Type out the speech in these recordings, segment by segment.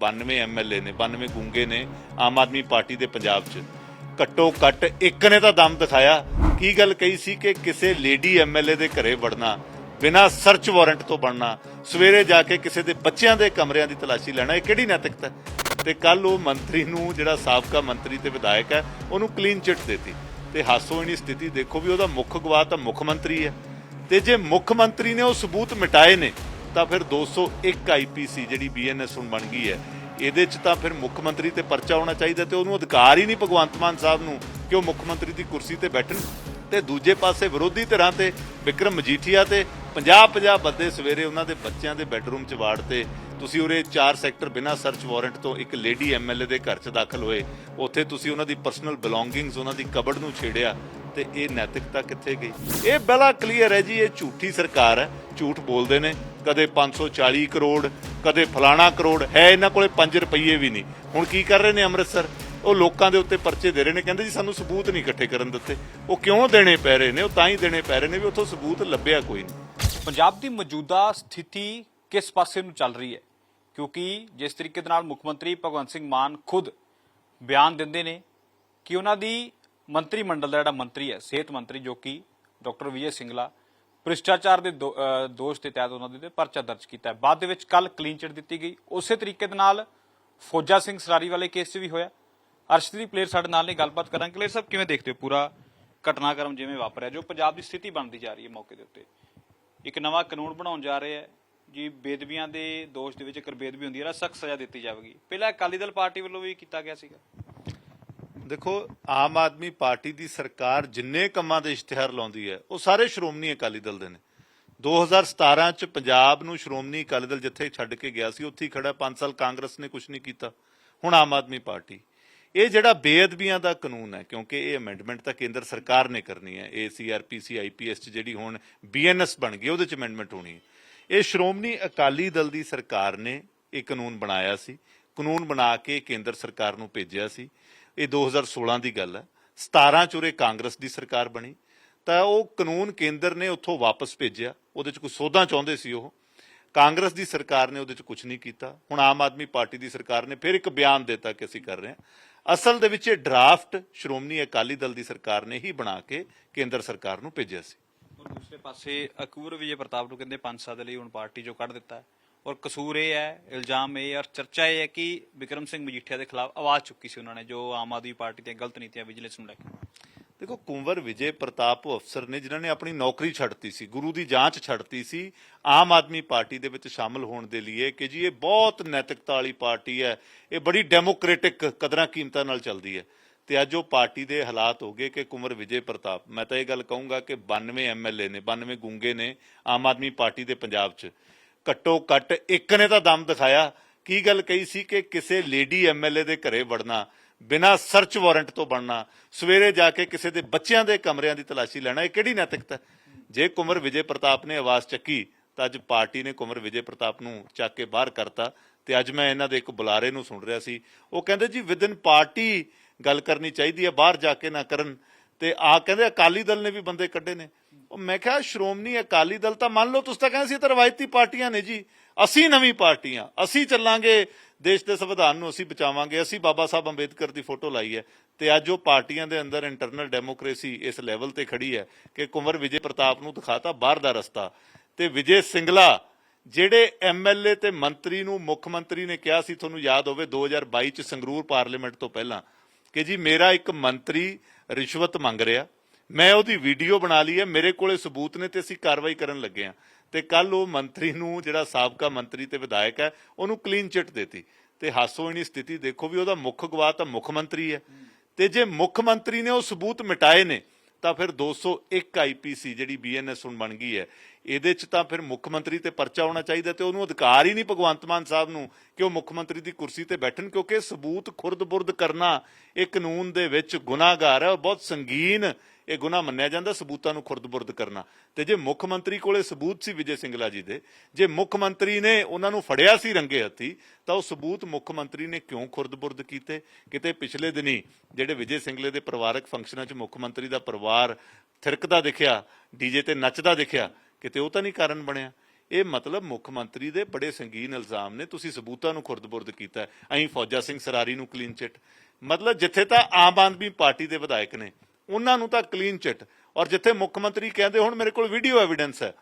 92 MLA ਨੇ 92 ਗੁੰਗੇ ਨੇ Aam Aadmi party ਦੇ ਪੰਜਾਬ 'ਚ। ਘੱਟੋ ਘੱਟ ਇੱਕ ਨੇ ਤਾਂ ਦਮ ਦਿਖਾਇਆ। ਕੀ ਗੱਲ ਕਹੀ ਸੀ ਕਿ ਕਿਸੇ ਲੇਡੀ ਐਮਐਲਏ ਦੇ ਘਰੇ ਵੜਨਾ, ਬਿਨਾਂ ਸਰਚ ਵਾਰੰਟ ਤੋਂ ਬਣਨਾ, ਸਵੇਰੇ ਜਾ ਕੇ ਕਿਸੇ ਦੇ ਬੱਚਿਆਂ ਦੇ ਕਮਰਿਆਂ ਦੀ ਤਲਾਸ਼ੀ ਲੈਣਾ, ਇਹ ਕਿਹੜੀ ਨੈਤਿਕਤਾ ਤੇ ਕੱਲ ਉਹ ਮੰਤਰੀ ਨੂੰ, ਜਿਹੜਾ ਸਾਬਕਾ ਮੰਤਰੀ ਤੇ ਵਿਧਾਇਕ ਹੈ, ਉਹਨੂੰ ਕਲੀਨ ਚਿੱਟ ਦਿੱਤੀ। ਤੇ ਹਾਸੋ ਹਾਸੋਹੀਣੀ ਸਥਿਤੀ ਦੇਖੋ ਵੀ ਉਹਦਾ ਮੁੱਖ ਗਵਾਹ ਤਾਂ ਮੁੱਖ ਮੰਤਰੀ ਹੈ। ਤੇ ਜੇ ਮੁੱਖ ਮੰਤਰੀ ਨੇ ਉਹ ਸਬੂਤ ਮਿਟਾਏ ਨੇ ਤਾਂ ਫਿਰ 201 ਆਈਪੀਸੀ ਜਿਹੜੀ ਬੀਐਨਐਸ ਹੁਣ ਬਣ ਗਈ ਹੈ, ਇਹਦੇ 'ਚ ਤਾਂ ਫਿਰ ਮੁੱਖ ਮੰਤਰੀ ਤੇ ਪਰਚਾ ਹੋਣਾ ਚਾਹੀਦਾ ਤੇ ਉਹਨੂੰ ਅਧਿਕਾਰ ਹੀ ਨਹੀਂ ਭਗਵੰਤ ਮਾਨ ਸਾਹਿਬ ਨੂੰ ਕਿ ਉਹ ਮੁੱਖ ਮੰਤਰੀ ਦੀ ਕੁਰਸੀ ਤੇ ਬੈਠਣ। ਤੇ ਦੂਜੇ ਪਾਸੇ ਵਿਰੋਧੀ ਧਿਰਾਂ ਤੇ ਵਿਕਰਮ ਮਜੀਠੀਆ ਤੇ 50-50 ਬੰਦੇ ਸਵੇਰੇ ਉਹਨਾਂ ਦੇ ਬੱਚਿਆਂ ਦੇ ਬੈੱਡਰੂਮ 'ਚ ਵਾੜ ਤੇ ਤੁਸੀਂ ਉਰੇ ਚਾਰ ਸੈਕਟਰ ਬਿਨਾਂ ਸਰਚ ਵਾਰੰਟ ਤੋਂ ਇੱਕ ਲੇਡੀ ਐਮਐਲਏ ਦੇ ਘਰ 'ਚ ਦਾਖਲ ਹੋਏ, ਉੱਥੇ ਤੁਸੀਂ ਉਹਨਾਂ ਦੀ ਪਰਸਨਲ ਬਿਲੋਂਗਿੰਗਸ, ਉਹਨਾਂ ਦੀ ਕਬੜ ਨੂੰ ਛੇੜਿਆ ਤੇ ਇਹ ਨੈਤਿਕਤਾ ਕਿੱਥੇ ਗਈ? ਇਹ ਬੜਾ ਕਲੀਅਰ ਹੈ ਜੀ, ਇਹ ਝੂਠੀ ਸਰਕਾਰ ਹੈ, ਝੂਠ ਬੋਲਦੇ ਨੇ। ਕਦੇ 540 ਕਰੋੜ, ਕਦੇ ਫਲਾਣਾ ਕਰੋੜ, ਹੈ ਇਹਨਾਂ ਕੋਲੇ 5 ਰੁਪਏ ਵੀ ਨਹੀਂ। ਹੁਣ ਕੀ ਕਰ ਰਹੇ ਨੇ ਅੰਮ੍ਰਿਤਸਰ? ਉਹ ਲੋਕਾਂ ਦੇ ਉੱਤੇ ਪਰਚੇ ਦੇ ਰਹੇ ਨੇ, ਕਹਿੰਦੇ ਜੀ ਸਾਨੂੰ ਸਬੂਤ ਨਹੀਂ ਇਕੱਠੇ ਕਰਨ ਦਿੱਤੇ। ਉਹ ਕਿਉਂ ਦੇਣੇ ਪੈ ਰਹੇ ਨੇ? ਉਹ ਤਾਂ ਹੀ ਦੇਣੇ ਪੈ ਰਹੇ ਨੇ ਵੀ ਉੱਥੋਂ ਸਬੂਤ ਲੱਭਿਆ ਕੋਈ ਨਹੀਂ। ਪੰਜਾਬ ਦੀ ਮੌਜੂਦਾ ਸਥਿਤੀ ਕਿਸ ਪਾਸੇ ਨੂੰ ਚੱਲ ਰਹੀ ਹੈ? ਕਿਉਂਕਿ ਜਿਸ ਤਰੀਕੇ ਦੇ ਨਾਲ ਮੁੱਖ ਮੰਤਰੀ ਭਗਵੰਤ ਸਿੰਘ ਮਾਨ ਖੁਦ ਬਿਆਨ ਦਿੰਦੇ ਨੇ ਕਿ ਉਹਨਾਂ ਦੀ ਮੰਤਰੀ ਮੰਡਲ ਦਾ ਜਿਹੜਾ ਮੰਤਰੀ ਹੈ, ਸਿਹਤ ਮੰਤਰੀ ਜੋ ਕਿ ਡਾਕਟਰ ਵਿਜੇ ਸਿੰਗਲਾ ਭ੍ਰਿਸ਼ਟਾਚਾਰ ਦੇ ਦੋ- ਦੋਸ਼ ਦੇ ਤਹਿਤ ਉਹਨਾਂ ਦੇ ਪਰਚਾ ਦਰਜ ਕੀਤਾ ਹੈ। ਬਾਅਦ ਦੇ ਵਿੱਚ ਕੱਲ ਕਲੀਨ ਚਿਟ ਦਿੱਤੀ ਗਈ। ਉਸੇ ਤਰੀਕੇ ਦੇ ਨਾਲ ਫੌਜਾ ਸਿੰਘ ਸਰਾਰੀ ਵਾਲੇ ਕੇਸ 'ਚ ਵੀ ਹੋਇਆ। ਅਰਸ਼ਦੀਪ ਪਲੇਅਰ ਸਾਡੇ ਨਾਲ ਨੇ, ਗੱਲਬਾਤ ਕਰਾਂਗੇ। ਪਲੇਅਰ ਸਾਹਿਬ, ਕਿਵੇਂ ਦੇਖਦੇ ਹੋ ਪੂਰਾ ਘਟਨਾਕ੍ਰਮ ਜਿਵੇਂ ਵਾਪਰਿਆ, ਜੋ ਪੰਜਾਬ ਦੀ ਸਥਿਤੀ ਬਣਦੀ ਜਾ ਰਹੀ ਹੈ ਮੌਕੇ ਦੇ ਉੱਤੇ? ਇੱਕ ਨਵਾਂ ਕਾਨੂੰਨ ਬਣਾਉਣ ਜਾ ਰਹੇ ਹੈ। ਜੀ ਬੇਦਬੀਆਂ ਦੇ ਦੋਸ਼ ਦੇ ਵਿੱਚ ਇੱਕ ਬੇਦਬੀ ਹੁੰਦੀ ਹੈ। ਸਖਤ ਸਜ਼ਾ ਦਿੱਤੀ ਜਾਵੇਗੀ। ਪਹਿਲਾਂ ਅਕਾਲੀ ਦਲ ਪਾਰਟੀ ਵੱਲੋਂ ਵੀ ਕੀਤਾ ਗਿਆ ਸੀਗਾ। ਦੇਖੋ, ਆਮ ਆਦਮੀ ਪਾਰਟੀ ਦੀ ਸਰਕਾਰ ਜਿੰਨੇ ਕੰਮਾਂ ਦੇ ਇਸ਼ਤਿਹਾਰ ਲਾਉਂਦੀ ਹੈ, ਉਹ ਸਾਰੇ ਸ਼੍ਰੋਮਣੀ ਅਕਾਲੀ ਦਲ ਦੇ ਨੇ। 2017 ਚ ਪੰਜਾਬ ਨੂੰ ਸ਼੍ਰੋਮਣੀ ਅਕਾਲੀ ਦਲ ਜਿੱਥੇ ਛੱਡ ਕੇ ਗਿਆ ਸੀ, ਉੱਥੇ ਹੀ ਖੜਾ 5 ਸਾਲ ਕਾਂਗਰਸ ਨੇ ਕੁਝ ਨਹੀਂ ਕੀਤਾ। ਹੁਣ ਆਮ ਆਦਮੀ ਪਾਰਟੀ। ਇਹ ਜਿਹੜਾ ਬੇਅਦਬੀਆਂ ਦਾ ਕਾਨੂੰਨ ਹੈ, ਕਿਉਂਕਿ ਇਹ ਅਮੈਂਡਮੈਂਟ ਤਾਂ ਕੇਂਦਰ ਸਰਕਾਰ ਨੇ ਕਰਨੀ ਹੈ। ਏਸੀਆਰਪੀਸੀ ਆਈਪੀਐਸ ਚ ਜਿਹੜੀ ਹੁਣ ਬੀਐਨਐਸ ਬਣ ਗਈ, ਉਹਦੇ ਚ ਅਮੈਂਡਮੈਂਟ ਹੋਣੀ ਹੈ। ਇਹ ਸ਼੍ਰੋਮਣੀ ਅਕਾਲੀ ਦਲ ਦੀ ਸਰਕਾਰ ਨੇ ਇਹ ਕਾਨੂੰਨ ਬਣਾਇਆ ਸੀ। ਕਾਨੂੰਨ ਬਣਾ ਕੇ ਕੇਂਦਰ ਸਰਕਾਰ ਨੂੰ ਭੇਜਿਆ ਸੀ। ਇਹ 2016 ਦੀ ਗੱਲ ਹੈ। 17 ਚ ਕਾਂਗਰਸ ਦੀ ਸਰਕਾਰ ਬਣੀ। ਤਾਂ ਉਹ ਕਾਨੂੰਨ ਕੇਂਦਰ ਨੇ ਉੱਥੋਂ ਵਾਪਸ ਭੇਜਿਆ। ਉਹਦੇ ਚ ਕੋਈ ਸੋਧਾਂ ਚਾਹੁੰਦੇ ਸੀ ਉਹ। ਕਾਂਗਰਸ ਦੀ ਸਰਕਾਰ ਨੇ ਉਹਦੇ ਚ ਕੁਝ ਨਹੀਂ ਕੀਤਾ। ਹੁਣ ਆਮ ਆਦਮੀ ਪਾਰਟੀ ਦੀ ਸਰਕਾਰ ਨੇ ਫਿਰ ਇੱਕ ਬਿਆਨ ਦਿੱਤਾ ਕਿ ਅਸੀਂ ਕਰ ਰਹੇ ਹਾਂ। ਅਸਲ ਦੇ ਵਿੱਚ ਇਹ ਡਰਾਫਟ ਸ਼੍ਰੋਮਣੀ ਅਕਾਲੀ ਦਲ ਦੀ ਸਰਕਾਰ ਨੇ ਹੀ ਬਣਾ ਕੇ ਕੇਂਦਰ ਸਰਕਾਰ ਨੂੰ ਭੇਜਿਆ ਸੀ। ਦੂਸਰੇ ਪਾਸੇ ਅਕੂਰ ਵਿਜੇ ਪ੍ਰਤਾਪ ਨੂੰ ਕਹਿੰਦੇ 5 ਸਾਲ ਦੇ ਲਈ ਹੁਣ ਪਾਰਟੀ ਚੋਂ ਕੱਢ ਦਿੱਤਾ। ਔਰ ਕਸੂਰ ਇਹ ਹੈ, ਇਲਜ਼ਾਮ ਇਹ ਔਰ ਚਰਚਾ ਇਹ ਹੈ ਕਿ ਵਿਕਰਮ ਸਿੰਘ ਮਜੀਠੀਆ ਦੇ ਖਿਲਾਫ ਆਵਾਜ਼ ਚੁੱਕੀ ਸੀ ਉਹਨਾਂ ਨੇ, ਜੋ ਆਮ ਆਦਮੀ ਪਾਰਟੀ ਦੀਆਂ ਗਲਤ ਨੀਤੀਆਂ ਵਿਜੀਲੈਂਸ ਨੂੰ ਲੈ ਕੇ। ਦੇਖੋ, ਕੁੰਵਰ, ਵਿਜੇ ਪ੍ਰਤਾਪ ਉਹ ਅਫਸਰ ਨੇ ਜਿਨ੍ਹਾਂ ਨੇ ਆਪਣੀ ਨੌਕਰੀ ਛੱਡਤੀ ਸੀ, ਗੁਰੂ ਦੀ ਜਾਂਚ ਛੱਡਤੀ ਸੀ, ਆਮ ਆਦਮੀ ਪਾਰਟੀ ਦੇ ਵਿੱਚ ਸ਼ਾਮਲ ਹੋਣ ਦੇ ਲਈ ਕਿ ਜੀ ਇਹ ਬਹੁਤ ਨੈਤਿਕਤਾ ਵਾਲੀ ਪਾਰਟੀ ਹੈ, ਇਹ ਬੜੀ ਡੈਮੋਕ੍ਰੈਟਿਕ ਕਦਰਾਂ ਕੀਮਤਾਂ ਨਾਲ ਚੱਲਦੀ ਹੈ। ਤੇ ਅੱਜ ਉਹ ਪਾਰਟੀ ਦੇ ਹਾਲਾਤ ਹੋ ਗਏ ਕਿ ਕੁੰਵਰ, ਵਿਜੇ ਪ੍ਰਤਾਪ, ਮੈਂ ਤਾਂ ਇਹ ਗੱਲ ਕਹੂੰਗਾ ਕਿ 92 ਐਮਐਲਏ ਨੇ 92 ਗੁੰਗੇ ਨੇ ਆਮ ਆਦਮੀ ਪਾਰਟੀ ਦੇ ਪੰਜਾਬ 'ਚ। ਘੱਟੋ ਘੱਟ ਇੱਕ ਨੇ ਤਾਂ ਦਮ ਦਿਖਾਇਆ। ਕੀ ਗੱਲ ਕਹੀ ਸੀ ਕਿ ਕਿਸੇ ਲੇਡੀ ਐਮਐਲਏ ਦੇ ਘਰੇ ਵੜਨਾ, ਬਿਨਾਂ ਸਰਚ ਵਾਰੰਟ ਤੋਂ ਬਣਨਾ, ਸਵੇਰੇ ਜਾ ਕੇ ਕਿਸੇ ਦੇ ਬੱਚਿਆਂ ਦੇ ਕਮਰਿਆਂ ਦੀ ਤਲਾਸ਼ੀ ਲੈਣਾ, ਇਹ ਕਿਹੜੀ ਨੈਤਿਕਤਾ ਜੇ ਕੁਮਰ ਵਿਜੇ ਪ੍ਰਤਾਪ ਨੇ ਆਵਾਜ਼ ਚੱਕੀ, ਤਾਂ ਅੱਜ ਪਾਰਟੀ ਨੇ ਕੁਮਰ ਵਿਜੇ ਪ੍ਰਤਾਪ ਨੂੰ ਚੱਕ ਕੇ ਬਾਹਰ ਕਰਤਾ ਤੇ ਅੱਜ ਮੈਂ ਇਹਨਾਂ ਦੇ ਇੱਕ ਬੁਲਾਰੇ ਨੂੰ ਸੁਣ ਰਿਹਾ ਸੀ। ਉਹ ਕਹਿੰਦੇ, ਜੀ ਵਿਦਨ ਪਾਰਟੀ ਗੱਲ ਕਰਨੀ ਚਾਹੀਦੀ ਹੈ, ਬਾਹਰ ਜਾ ਕੇ ਨਾ ਕਰਨ। ਤੇ ਆ ਕਹਿੰਦੇ, ਅਕਾਲੀ ਦਲ ਨੇ ਵੀ ਬੰਦੇ ਕੱਢੇ ਨੇ। ਉਹ ਮੈਂ ਕਿਹਾ, ਸ਼੍ਰੋਮਣੀ ਅਕਾਲੀ ਦਲ ਤਾਂ ਮੰਨ ਲਓ, ਤੁਸੀਂ ਤਾਂ ਕਹਿੰਦੇ ਸੀ ਇਹ ਤਾਂ ਰਵਾਇਤੀ ਪਾਰਟੀਆਂ ਨੇ ਜੀ। ਅਸੀਂ ਨਵੀਂ ਪਾਰਟੀਆਂ। ਅਸੀਂ ਚੱਲਾਂਗੇ, ਦੇਸ਼ ਦੇ ਸੰਵਿਧਾਨ ਨੂੰ ਅਸੀਂ ਬਚਾਵਾਂਗੇ। ਅਸੀਂ ਬਾਬਾ ਸਾਹਿਬ ਅੰਬੇਦਕਰ ਦੀ ਫੋਟੋ ਲਾਈ ਹੈ ਤੇ ਅੱਜ ਉਹ ਪਾਰਟੀਆਂ ਦੇ ਅੰਦਰ ਇੰਟਰਨਲ ਡੈਮੋਕ੍ਰੇਸੀ ਇਸ ਲੈਵਲ ਤੇ ਖੜੀ ਹੈ ਕਿ ਕੁੰਵਰ ਵਿਜੇ ਪ੍ਰਤਾਪ ਨੂੰ ਦਿਖਾਤਾ ਬਾਹਰ ਦਾ ਰਸਤਾ। ਤੇ ਵਿਜੇ ਸਿੰਗਲਾ, ਜਿਹੜੇ ਐਮਐਲਏ ਤੇ ਮੰਤਰੀ ਨੂੰ ਮੁੱਖ ਮੰਤਰੀ ਨੇ ਕਿਹਾ ਸੀ, ਤੁਹਾਨੂੰ ਯਾਦ ਹੋਵੇ 2022 ਚ ਸੰਗਰੂਰ ਪਾਰਲੀਮੈਂਟ ਤੋਂ ਪਹਿਲਾਂ, ਕਿ ਜੀ, ਮੇਰਾ ਇੱਕ ਮੰਤਰੀ ਰਿਸ਼ਵਤ ਮੰਗ ਰਿਹਾ। ਮੈਂ ਉਹਦੀ ਵੀਡੀਓ ਬਣਾ ਲਈ ਹੈ, ਮੇਰੇ ਕੋਲੇ ਸਬੂਤ ਨੇ ਤੇ ਅਸੀਂ ਕਾਰਵਾਈ ਕਰਨ ਲੱਗੇ ਹਾਂ। ਤੇ ਕੱਲ ਉਹ ਮੰਤਰੀ ਨੂੰ, ਜਿਹੜਾ ਸਾਬਕਾ ਮੰਤਰੀ ਤੇ ਵਿਧਾਇਕ ਹੈ, ਉਹਨੂੰ ਕਲੀਨ ਚਿੱਟ ਦਿੱਤੀ। ਤੇ ਹਾਸੋਹੀਣੀ ਸਥਿਤੀ, ਦੇਖੋ ਵੀ ਉਹਦਾ ਮੁੱਖ ਗਵਾਹ ਤਾਂ ਮੁੱਖ ਮੰਤਰੀ ਹੈ। ਤੇ ਜੇ ਮੁੱਖ ਮੰਤਰੀ ਨੇ ਉਹ ਸਬੂਤ ਮਿਟਾਏ ਨੇ, ਤਾਂ ਫਿਰ 201 ਆਈਪੀਸੀ ਜਿਹੜੀ ਬੀਐਨਐਸ ਹੁਣ ਬਣ ਗਈ ਹੈ, ਇਹਦੇ ਚ ਤਾਂ ਫਿਰ ਮੁੱਖ ਮੰਤਰੀ ਤੇ ਪਰਚਾ ਹੋਣਾ ਚਾਹੀਦਾ ਤੇ ਉਹਨੂੰ ਅਧਿਕਾਰ ਹੀ ਨਹੀਂ ਭਗਵੰਤ ਮਾਨ ਸਾਹਿਬ ਨੂੰ ਕਿ ਉਹ ਮੁੱਖ ਮੰਤਰੀ ਦੀ ਕੁਰਸੀ ਤੇ ਬੈਠਣ, ਕਿਉਂਕਿ ਸਬੂਤ ਖੁਰਦ-ਬੁਰਦ ਕਰਨਾ ਇਹ ਕਾਨੂੰਨ ਦੇ ਵਿੱਚ ਗੁਨਾਹਗਾਰ ਹੈ ਔਰ ਬਹੁਤ ਸੰਗੀਨ ਇਹ ਗੁਨਾਹ ਮੰਨਿਆ ਜਾਂਦਾ ਸਬੂਤਾਂ ਨੂੰ ਖੁਰਦਬੁਰਦ ਕਰਨਾ। ਤੇ ਜੇ ਮੁੱਖ ਮੰਤਰੀ ਕੋਲੇ ਸਬੂਤ ਸੀ ਵਿਜੇ ਸਿੰਗਲਾ ਜੀ ਦੇ, ਜੇ ਮੁੱਖ ਮੰਤਰੀ ਨੇ ਉਹਨਾਂ ਨੂੰ ਫੜਿਆ ਸੀ ਰੰਗੇ ਹੱਥੀ, ਤਾਂ ਉਹ ਸਬੂਤ ਮੁੱਖ ਮੰਤਰੀ ਨੇ ਕਿਉਂ ਖੁਰਦ-ਬੁਰਦ ਕੀਤੇ? ਕਿਤੇ ਪਿਛਲੇ ਦਿਨੀ ਜਿਹੜੇ ਵਿਜੇ ਸਿੰਗਲੇ ਦੇ ਪਰਿਵਾਰਕ ਫੰਕਸ਼ਨਾਂ 'ਚ ਮੁੱਖ ਮੰਤਰੀ ਦਾ ਪਰਿਵਾਰ ਥਿਰਕਦਾ ਦਿਖਿਆ, ਡੀਜੇ ਤੇ ਨੱਚਦਾ ਦਿਖਿਆ, ਕਿਤੇ ਉਹ ਤਾਂ ਨਹੀਂ ਕਾਰਨ ਬਣਿਆ? ਇਹ ਮਤਲਬ ਮੁੱਖ ਮੰਤਰੀ ਦੇ ਬੜੇ ਸੰਗੀਨ ਇਲਜ਼ਾਮ ਨੇ, ਤੁਸੀਂ ਸਬੂਤਾਂ ਨੂੰ ਖੁਰਦ-ਬੁਰਦ ਕੀਤਾ। ਹੈ। ਅਸੀਂ ਫੌਜਾ ਸਿੰਘ ਸਰਾਰੀ ਨੂੰ ਕਲੀਨ ਚਿੱਟ ਮਤਲਬ ਜਿੱਥੇ ਤਾਂ ਆਮ ਆਦਮੀ ਪਾਰਟੀ ਦੇ ਵਿਧਾਇਕ ਨੇ ਉਹਨਾਂ ਨੂੰ ਤਾਂ ਕਲੀਨ ਚਿੱਟ ਔਰ ਜਿੱਥੇ ਮੁੱਖ ਮੰਤਰੀ ਕਹਿੰਦੇ ਹੁਣ, ਮੇਰੇ ਕੋਲ ਵੀਡੀਓ ਐਵੀਡੈਂਸ ਹੈ।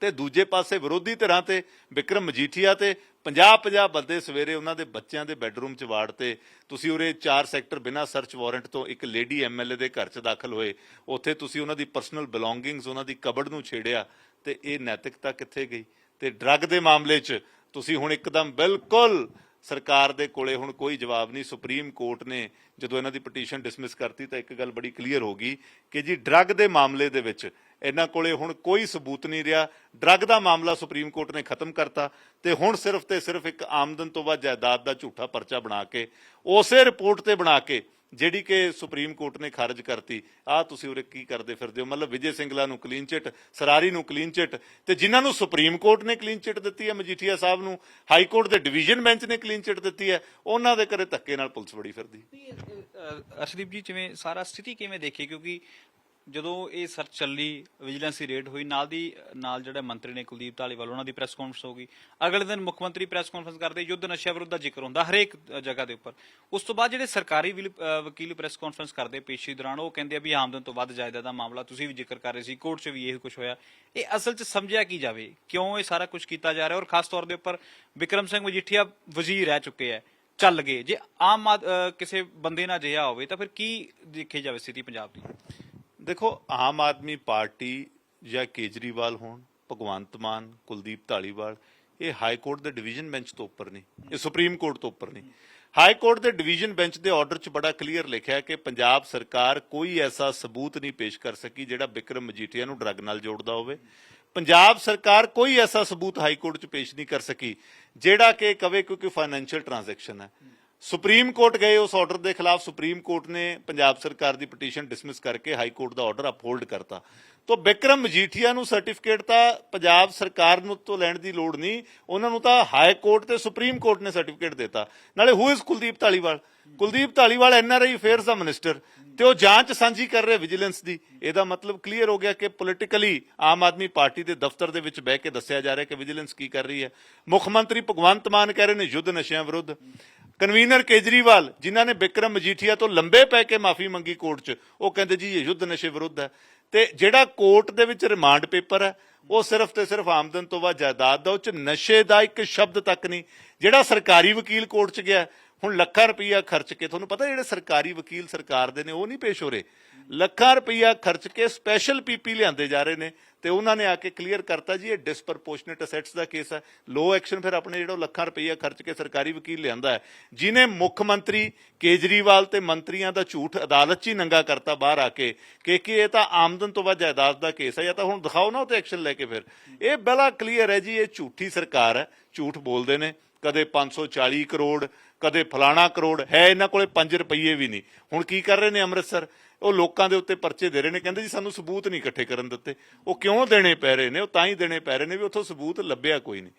ਤੇ ਦੂਜੇ ਪਾਸੇ ਵਿਰੋਧੀ ਧਿਰਾਂ ਤੇ, ਵਿਕਰਮ ਮਜੀਠੀਆ ਤੇ 50-50 ਬੰਦੇ ਸਵੇਰੇ ਉਹਨਾਂ ਦੇ ਬੱਚਿਆਂ ਦੇ ਬੈੱਡਰੂਮ 'ਚ ਵਾੜ ਤੇ, ਤੁਸੀਂ ਉਰੇ 4 ਸੈਕਟਰ ਬਿਨਾਂ ਸਰਚ ਵਾਰੰਟ ਤੋਂ ਇੱਕ ਲੇਡੀ ਐਮਐਲਏ ਦੇ ਘਰ 'ਚ ਦਾਖਲ ਹੋਏ। ਉੱਥੇ ਤੁਸੀਂ ਉਹਨਾਂ ਦੀ ਪਰਸਨਲ ਬਿਲੋਂਗਿੰਗਸ ਉਹਨਾਂ ਦੀ ਕਬੜ ਨੂੰ ਛੇੜਿਆ ਤੇ ਇਹ ਨੈਤਿਕਤਾ ਕਿੱਥੇ ਗਈ? ਤੇ ਡਰੱਗ ਦੇ ਮਾਮਲੇ 'ਚ ਤੁਸੀਂ ਹੁਣ ਇੱਕਦਮ ਬਿਲਕੁਲ ਸਰਕਾਰ ਦੇ ਕੋਲੇ ਹੁਣ ਕੋਈ ਜਵਾਬ ਨਹੀਂ। ਸੁਪਰੀਮ ਕੋਰਟ ਨੇ ਜਦੋਂ ਇਹਨਾਂ ਦੀ ਪਟੀਸ਼ਨ ਡਿਸਮਿਸ ਕਰਤੀ ਤਾਂ ਇੱਕ ਗੱਲ ਬੜੀ ਕਲੀਅਰ ਹੋ ਗਈ ਕਿ ਜੀ ਡਰੱਗ ਦੇ ਮਾਮਲੇ ਦੇ ਵਿੱਚ ਇਹਨਾਂ ਕੋਲੇ ਹੁਣ ਕੋਈ ਸਬੂਤ ਨਹੀਂ ਰਿਹਾ। ਡਰੱਗ ਦਾ ਮਾਮਲਾ ਸੁਪਰੀਮ ਕੋਰਟ ਨੇ ਖਤਮ ਕਰਤਾ ਤੇ ਹੁਣ ਸਿਰਫ ਤੇ ਸਿਰਫ ਇੱਕ ਆਮਦਨ ਤੋਂ ਵੱਧ ਜਾਇਦਾਦ ਦਾ ਝੂਠਾ ਪਰਚਾ ਬਣਾ ਕੇ, ਉਸੇ ਰਿਪੋਰਟ ਤੇ ਬਣਾ ਕੇ ਜਿਹੜੀ ਕਿ ਸੁਪਰੀਮ ਕੋਰਟ ਨੇ ਖਾਰਜ ਕਰਤੀ ਆ ਤੁਸੀਂ ਉਰੇ ਕੀ ਕਰਦੇ ਫਿਰਦੇ ਹੋ? ਮਤਲਬ ਵਿਜੇ ਸਿੰਗਲਾ ਨੂੰ ਕਲੀਨ ਚਿਟ ਸਰਾਰੀ ਨੂੰ ਕਲੀਨ ਚਿਟ ਤੇ ਜਿਨ੍ਹਾਂ ਨੂੰ ਸੁਪਰੀਮ ਕੋਰਟ ਨੇ ਕਲੀਨ ਚਿਟ ਦਿੱਤੀ ਹੈ ਮਜੀਠੀਆ ਸਾਹਿਬ ਨੂੰ, ਹਾਈ ਕੋਰਟ ਦੇ ਡਿਵੀਜ਼ਨ ਬੈਂਚ ਨੇ ਕਲੀਨ ਚਿਟ ਦਿੱਤੀ ਹੈ, ਉਹਨਾਂ ਦੇ ਘਰੇ ਧੱਕੇ ਨਾਲ ਪੁਲਿਸ ਬੜੀ ਫਿਰਦੀ। ਅਰਸ਼ਦੀਪ ਜੀ, ਜਿਵੇਂ ਸਾਰਾ ਸਥਿਤੀ ਕਿਵੇਂ ਦੇਖੀ? ਕਿਉਂਕਿ ਜਦੋਂ ਇਹ ਸਰਚ ਚੱਲੀ ਵਿਜੀਲੈਂਸ ਦੀ ਰੇਡ ਹੋਈ ਨਾਲ ਦੀ ਨਾਲ ਜਿਹੜੇ ਮੰਤਰੀ ਨੇ ਕੁਲਦੀਪ ਢਾਲੀਵਾਲ ਉਹਨਾਂ ਦੀ ਪ੍ਰੈਸ ਕਾਨਫਰੰਸ ਹੋ ਗਈ। ਅਗਲੇ ਦਿਨ ਮੁੱਖ ਮੰਤਰੀ ਪ੍ਰੈਸ ਕਾਨਫਰੰਸ ਕਰਦੇ ਯੁੱਧ ਨਸ਼ਾ ਵਿਰੁੱਧ ਦਾ ਜ਼ਿਕਰ ਹੁੰਦਾ ਹਰੇਕ ਜਗ੍ਹਾ ਦੇ ਉੱਪਰ। ਉਸ ਤੋਂ ਬਾਅਦ ਜਿਹੜੇ ਸਰਕਾਰੀ ਵਕੀਲ ਪ੍ਰੈਸ ਕਾਨਫਰੰਸ ਕਰਦੇ ਪੇਸ਼ੀ ਦੌਰਾਨ ਉਹ ਕਹਿੰਦੇ ਆ ਵੀ ਆਮਦਨ ਤੋਂ ਵੱਧ ਜਾਇਦਾਦ ਦਾ ਮਾਮਲਾ ਤੁਸੀਂ ਵੀ ਜ਼ਿਕਰ ਕਰ ਰਹੇ ਸੀ ਕੋਰਟ 'ਚ ਵੀ ਇਹ ਕੁਝ ਹੋਇਆ। ਇਹ ਅਸਲ 'ਚ ਸਮਝਿਆ ਕੀ ਜਾਵੇ? ਕਿਉਂ ਇਹ ਸਾਰਾ ਕੁਝ ਕੀਤਾ ਜਾ ਰਿਹਾ? ਔਰ ਖਾਸ ਤੌਰ ਦੇ ਉੱਪਰ ਵਿਕਰਮ ਸਿੰਘ ਮਜੀਠੀਆ ਵਜ਼ੀਰ ਰਹਿ ਚੁੱਕੇ ਆ ਚੱਲ ਗਏ। ਜੇ ਆਮ ਆਦ- ਅ, ਕਿਸੇ ਬੰਦੇ ਨਾਲ ਅਜਿਹਾ ਹੋਵੇ ਤਾਂ ਫਿਰ ਕੀ ਦੇਖੀ ਜਾਵੇ ਸਥਿਤੀ ਪੰਜਾਬ ਦੀ? ਦੇਖੋ, ਆਮ ਆਦਮੀ ਪਾਰਟੀ ਜਾਂ ਕੇਜਰੀਵਾਲ ਹੋਣ, ਭਗਵੰਤ ਮਾਨ, ਕੁਲਦੀਪ ਢਾਲੀਵਾਲ ਇਹ ਹਾਈ ਕੋਰਟ ਦੇ ਡਿਵੀਜ਼ਨ ਬੈਂਚ ਤੋਂ ਉੱਪਰ ਨਹੀਂ ਇਹ ਸੁਪਰੀਮ ਕੋਰਟ ਤੋਂ ਉੱਪਰ ਨਹੀਂ ਹਾਈ ਕੋਰਟ ਦੇ ਡਿਵੀਜ਼ਨ ਬੈਂਚ ਦੇ ਆਰਡਰ 'ਚ ਬੜਾ ਕਲੀਅਰ ਲਿਖਿਆ ਹੈ ਕਿ ਪੰਜਾਬ ਸਰਕਾਰ ਕੋਈ ਐਸਾ ਸਬੂਤ ਨਹੀਂ ਪੇਸ਼ ਕਰ ਸਕੀ ਜਿਹੜਾ ਵਿਕਰਮ ਮਜੀਠੀਆ ਨੂੰ ਡਰੱਗ ਨਾਲ ਜੋੜਦਾ ਹੋਵੇ। ਪੰਜਾਬ ਸਰਕਾਰ ਕੋਈ ਐਸਾ ਸਬੂਤ ਹਾਈ ਕੋਰਟ 'ਚ ਪੇਸ਼ ਨਹੀਂ ਕਰ ਸਕੀ, ਜਿਹੜਾ ਕਿ ਕਵੇ ਕਿਉਂਕਿ ਫਾਈਨੈਂਸ਼ੀਅਲ ਟ੍ਰਾਂਜੈਕਸ਼ਨ ਹੈ। ਸੁਪਰੀਮ ਕੋਰਟ ਗਏ ਉਸ ਆਰਡਰ ਦੇ ਖਿਲਾਫ ਸੁਪਰੀਮ ਕੋਰਟ ਨੇ ਪੰਜਾਬ ਸਰਕਾਰ ਦੀ ਪਟੀਸ਼ਨ ਡਿਸਮਿਸ ਕਰਕੇ ਹਾਈ ਕੋਰਟ ਦਾ ਆਰਡਰ ਅਪਹੋਲਡ ਕਰਤਾ। ਤੋਂ ਬਿਕਰਮ ਮਜੀਠੀਆ ਨੂੰ ਸਰਟੀਫਿਕੇਟ ਤਾਂ ਪੰਜਾਬ ਸਰਕਾਰ ਨੂੰ ਤੋਂ ਲੈਣ ਦੀ ਲੋੜ ਨਹੀਂ, ਉਹਨਾਂ ਨੂੰ ਤਾਂ ਹਾਈ ਕੋਰਟ ਤੇ ਸੁਪਰੀਮ ਕੋਰਟ ਨੇ ਸਰਟੀਫਿਕੇਟ ਦਿੱਤਾ। ਨਾਲੇ ਹੂ ਇਜ਼ ਕੁਲਦੀਪ ਢਾਲੀਵਾਲ ਕੁਲਦੀਪ ਢਾਲੀਵਾਲ ਆਈ ਅਫੇਅਰਸ ਦਾ ਮਿਨਿਸਟਰ ਤੇ ਉਹ ਜਾਂਚ ਸਾਂਝੀ ਕਰ ਰਿਹਾ ਵਿਜੀਲੈਂਸ ਦੀ। ਇਹਦਾ ਮਤਲਬ ਕਲੀਅਰ ਹੋ ਗਿਆ ਕਿ ਪੋਲੀਟੀਕਲੀ ਆਮ ਆਦਮੀ ਪਾਰਟੀ ਦੇ ਦਫ਼ਤਰ ਦੇ ਵਿੱਚ ਬਹਿ ਕੇ ਦੱਸਿਆ ਜਾ ਰਿਹਾ ਕਿ ਵਿਜੀਲੈਂਸ ਕੀ ਕਰ ਰਹੀ ਹੈ। ਮੁੱਖ ਮੰਤਰੀ ਭਗਵੰਤ ਮਾਨ ਕਹਿ ਰਹੇ ਨੇ ਯੁੱਧ ਨਸ਼ਿਆਂ ਵਿਰੁੱਧ। ਕਨਵੀਨਰ ਕੇਜਰੀਵਾਲ, ਜਿਨ੍ਹਾਂ ਨੇ ਬਿਕਰਮ ਮਜੀਠੀਆ ਤੋਂ ਲੰਬੇ ਪੈ ਕੇ ਮਾਫੀ ਮੰਗੀ ਕੋਰਟ 'ਚ, ਉਹ ਕਹਿੰਦੇ ਜੀ ਇਹ ਯੁੱਧ ਨਸ਼ੇ ਵਿਰੁੱਧ ਹੈ। ਤੇ ਜਿਹੜਾ ਕੋਰਟ ਦੇ ਵਿੱਚ ਰਿਮਾਂਡ ਪੇਪਰ ਹੈ, ਉਹ ਸਿਰਫ ਤੇ ਸਿਰਫ ਆਮਦਨ ਤੋਂ ਬਾਅਦ ਜਾਇਦਾਦ ਦਾ, ਉਹ 'ਚ ਨਸ਼ੇ ਦਾ ਇੱਕ ਸ਼ਬਦ ਤੱਕ ਨਹੀਂ। ਜਿਹੜਾ ਸਰਕਾਰੀ ਵਕੀਲ ਕੋਰਟ 'ਚ ਗਿਆ ਹੁਣ ਲੱਖਾਂ ਰੁਪਈਆ ਖਰਚ ਕੇ, ਤੁਹਾਨੂੰ ਪਤਾ ਜਿਹੜੇ ਸਰਕਾਰੀ ਵਕੀਲ ਸਰਕਾਰ ਦੇ ਨੇ, ਉਹ ਨਹੀਂ ਪੇਸ਼ ਹੋ ਰਹੇ। ਲੱਖਾਂ ਰੁਪਈਆ ਖਰਚ ਕੇ ਸਪੈਸ਼ਲ ਪੀਪੀ ਲਿਆਂਦੇ ਜਾ ਰਹੇ ਨੇ ਤੇ ਉਹਨਾਂ ਨੇ ਆ ਕੇ ਕਲੀਅਰ ਕਰਤਾ ਜੀ, ਇਹ ਡਿਸਪਰਪੋਰਸ਼ਨੇਟ ਅਸੈਟਸ ਦਾ ਕੇਸ ਹੈ ਲੋ ਐਕਸ਼ਨ ਫਿਰ ਆਪਣੇ ਜਿਹੜਾ ਲੱਖਾਂ ਰੁਪਈਆ ਖਰਚ ਕੇ ਸਰਕਾਰੀ ਵਕੀਲ ਲਿਆਂਦਾ ਹੈ। ਜਿਨੇ ਮੁੱਖ ਮੰਤਰੀ ਕੇਜਰੀਵਾਲ ਤੇ ਮੰਤਰੀਆਂ ਦਾ ਝੂਠ ਅਦਾਲਤ 'ਚ ਹੀ ਨੰਗਾ ਕਰਤਾ ਬਾਹਰ ਆ ਕੇ, ਕਿ ਕਿ ਇਹ ਤਾਂ ਆਮਦਨ ਤੋਂ ਵੱਧ ਜਾਇਦਾਦ ਦਾ ਕੇਸ ਹੈ ਜਾਂ ਤਾਂ ਹੁਣ ਦਿਖਾਓ ਨਾ ਉਹ ਤੇ ਐਕਸ਼ਨ ਲੈ ਕੇ ਫਿਰ। ਇਹ ਬੜਾ ਕਲੀਅਰ ਹੈ ਜੀ, ਇਹ ਝੂਠੀ ਸਰਕਾਰ ਹੈ, ਝੂਠ ਬੋਲਦੇ ਨੇ। ਕਦੇ 540 ਕਰੋੜ ਕਦੇ ਫਲਾਣਾ ਕਰੋੜ, ਹੈ ਇਹਨਾਂ ਕੋਲੇ 5 ਰੁਪਏ ਵੀ ਨਹੀਂ। ਹੁਣ ਕੀ ਕਰ ਰਹੇ ਨੇ ਅੰਮ੍ਰਿਤਸਰ? ਉਹ ਲੋਕਾਂ ਦੇ ਉੱਤੇ ਪਰਚੇ ਦੇ ਰਹੇ ਨੇ, ਕਹਿੰਦੇ ਜੀ ਸਾਨੂੰ ਸਬੂਤ ਨਹੀਂ ਇਕੱਠੇ ਕਰਨ ਦਿੱਤੇ। ਉਹ ਕਿਉਂ ਦੇਣੇ ਪੈ ਰਹੇ ਨੇ? ਉਹ ਤਾਂ ਹੀ ਦੇਣੇ ਪੈ ਰਹੇ ਨੇ ਵੀ ਉੱਥੋਂ ਸਬੂਤ ਲੱਭਿਆ ਕੋਈ ਨਹੀਂ।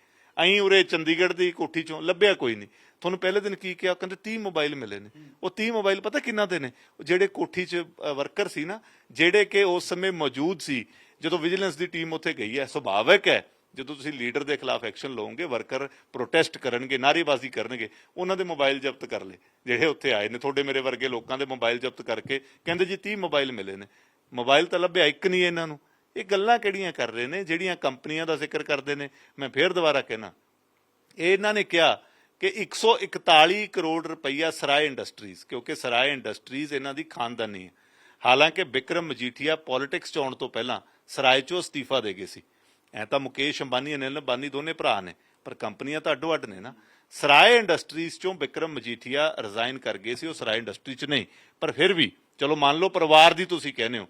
ਅਹੀਂ ਉਰੇ ਚੰਡੀਗੜ੍ਹ ਦੀ ਕੋਠੀ ਚੋਂ ਲੱਭਿਆ ਕੋਈ ਨਹੀਂ। ਤੁਹਾਨੂੰ ਪਹਿਲੇ ਦਿਨ ਕੀ ਕਿਹਾ? ਕਹਿੰਦੇ 30 ਮੋਬਾਈਲ ਮਿਲੇ ਨੇ। ਉਹ 30 ਮੋਬਾਈਲ ਪਤਾ ਕਿੰਨਾ ਦੇ ਨੇ? ਜਿਹੜੇ ਕੋਠੀ 'ਚ ਵਰਕਰ ਸੀ ਨਾ, ਜਿਹੜੇ ਕਿ ਉਸ ਸਮੇਂ ਮੌਜੂਦ ਸੀ, ਜਦੋਂ ਵਿਜੀਲੈਂਸ ਦੀ ਟੀਮ ਉੱਥੇ ਗਈ ਹੈ, ਸੁਭਾਵਿਕ ਹੈ। ਜਦੋਂ ਤੁਸੀਂ ਲੀਡਰ ਦੇ ਖਿਲਾਫ ਐਕਸ਼ਨ ਲਓਗੇ, ਵਰਕਰ ਪ੍ਰੋਟੈਸਟ ਕਰਨਗੇ, ਨਾਅਰੇਬਾਜ਼ੀ ਕਰਨਗੇ, ਉਹਨਾਂ ਦੇ ਮੋਬਾਈਲ ਜ਼ਬਤ ਕਰ ਲਏ, ਜਿਹੜੇ ਉੱਥੇ ਆਏ ਨੇ, ਤੁਹਾਡੇ ਮੇਰੇ ਵਰਗੇ ਲੋਕਾਂ ਦੇ ਮੋਬਾਈਲ ਜ਼ਬਤ ਕਰਕੇ ਕਹਿੰਦੇ ਜੀ 30 ਮੋਬਾਈਲ ਮਿਲੇ ਨੇ। ਮੋਬਾਈਲ ਤਾਂ ਲੱਭਿਆ, ਇੱਕ ਨਹੀਂ ਇਹਨਾਂ ਨੂੰ। ਇਹ ਗੱਲਾਂ ਕਿਹੜੀਆਂ ਕਰ ਰਹੇ ਨੇ, ਜਿਹੜੀਆਂ ਕੰਪਨੀਆਂ ਦਾ ਜ਼ਿਕਰ ਕਰਦੇ ਨੇ? ਮੈਂ ਫੇਰ ਦੁਬਾਰਾ ਕਹਿਣਾ, ਇਹ ਇਹਨਾਂ ਨੇ ਕਿਹਾ ਕਿ 141 ਕਰੋੜ ਰੁਪਈਆ ਸਰਾਏ ਇੰਡਸਟਰੀਜ਼, ਕਿਉਂਕਿ ਸਰਾਏ ਇੰਡਸਟਰੀਜ਼ ਇਹਨਾਂ ਦੀ ਖਾਨਦਾਨੀ ਹੈ। ਹਾਲਾਂਕਿ ਵਿਕਰਮ ਮਜੀਠੀਆ ਪੋਲਿਟਿਕਸ ਚ ਆਉਣ ਤੋਂ ਪਹਿਲਾਂ ਸਰਾਏ ਚੋਂ ਅਸਤੀਫਾ ਦੇ ਗਏ ਸੀ। ਐ ਤਾਂ ਮੁਕੇਸ਼ ਅੰਬਾਨੀ ਅਨਿਲ ਅੰਬਾਨੀ ਦੋਨੇ ਭਰਾ ਨੇ, ਪਰ ਕੰਪਨੀਆਂ ਤਾਂ ਅੱਡੋ ਅੱਡ ਨੇ ਨਾ। ਸਰਾਏ ਇੰਡਸਟਰੀਜ਼ ਚੋਂ ਵਿਕਰਮ ਮਜੀਠੀਆ ਰਿਜ਼ਾਈਨ ਕਰ ਗਏ ਸੀ, ਉਹ ਸਰਾਏ ਇੰਡਸਟਰੀ ਚ ਨਹੀਂ, ਪਰ ਫਿਰ ਵੀ, ਚਲੋ ਮੰਨ ਲਓ ਪਰਿਵਾਰ ਦੀ ਤੁਸੀਂ ਕਹਿੰਦੇ ਹੋ,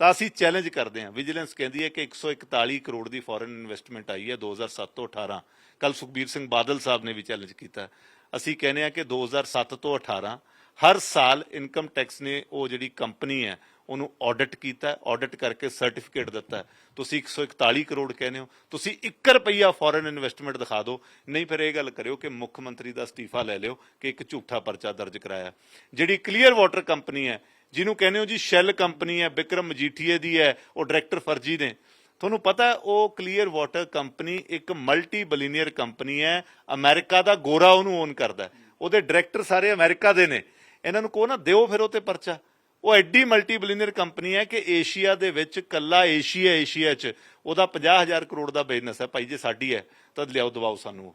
ਤਾਂ ਅਸੀਂ ਚੈਲੰਜ ਕਰਦੇ ਹਾਂ। ਵਿਜੀਲੈਂਸ ਕਹਿੰਦੀ ਹੈ ਕਿ 141 ਕਰੋੜ ਦੀ ਫੋਰਨ ਇਨਵੈਸਟਮੈਂਟ ਆਈ ਹੈ 2007 ਤੋਂ 18 ਕੱਲ ਸੁਖਬੀਰ ਸਿੰਘ ਬਾਦਲ ਸਾਹਿਬ ਨੇ ਵੀ ਚੈਲੰਜ ਕੀਤਾ। ਅਸੀਂ ਕਹਿੰਦੇ ਹਾਂ ਕਿ 2007 ਤੋਂ 18 ਹਰ ਸਾਲ ਇਨਕਮ ਟੈਕਸ ਨੇ ਉਹ ਜਿਹੜੀ ਕੰਪਨੀ ਹੈ ਉਹਨੂੰ ਆਡਿਟ ਕੀਤਾ ਆਡਿਟ ਕਰਕੇ ਸਰਟੀਫਿਕੇਟ ਦਿੱਤਾ। ਹੈ। ਤੁਸੀਂ 141 ਕਰੋੜ ਕਹਿੰਦੇ ਹੋ। ਤੁਸੀਂ 1 ਰੁਪਈਆ ਫੋਰਨ ਇਨਵੈਸਟਮੈਂਟ ਦਿਖਾ ਦਿਓ। ਨਹੀਂ, ਫਿਰ ਇਹ ਗੱਲ ਕਰਿਓ ਕਿ ਮੁੱਖ ਮੰਤਰੀ ਦਾ ਅਸਤੀਫਾ ਲੈ ਲਿਓ ਕਿ ਇੱਕ ਝੂਠਾ ਪਰਚਾ ਦਰਜ ਕਰਾਇਆ। ਜਿਹੜੀ ਕਲੀਅਰ ਵਾਟਰ ਕੰਪਨੀ ਹੈ, ਜਿਹਨੂੰ ਕਹਿੰਦੇ ਹੋ ਜੀ ਸ਼ੈਲ ਕੰਪਨੀ ਹੈ, ਬਿਕਰਮ ਮਜੀਠੀਏ ਦੀ ਹੈ, ਉਹ ਡਾਇਰੈਕਟਰ ਫਰਜੀ ਨੇ। ਤੁਹਾਨੂੰ ਪਤਾ ਉਹ ਕਲੀਅਰ ਵਾਟਰ ਕੰਪਨੀ ਇੱਕ ਮਲਟੀ ਬਿਲੀਨੀਅਰ ਕੰਪਨੀ ਹੈ। ਅਮਰੀਕਾ ਦਾ ਗੋਰਾ ਉਹਨੂੰ ਓਨ ਕਰਦਾ ਉਹਦੇ ਡਾਇਰੈਕਟਰ ਸਾਰੇ ਅਮਰੀਕਾ ਦੇ ਨੇ। ਇਹਨਾਂ ਨੂੰ ਕਹੋ ਨਾ, ਦਿਓ ਫਿਰ ਉਹ ਤੇ ਪਰਚਾ। ਉਹ ਐਡੀ ਮਲਟੀ ਬਿਲੀਨੀਅਰ ਕੰਪਨੀ ਹੈ ਕਿ ਏਸ਼ੀਆ ਦੇ ਵਿੱਚ ਕੱਲਾ ਏਸ਼ੀਆ ਏਸ਼ੀਆ 'ਚ ਉਹਦਾ 50000 ਕਰੋੜ ਦਾ ਬਿਜ਼ਨਸ ਹੈ ਭਾਈ, ਜੇ ਸਾਡੀ ਹੈ ਤਾਂ ਲਿਆਓ, ਦਵਾਓ ਸਾਨੂੰ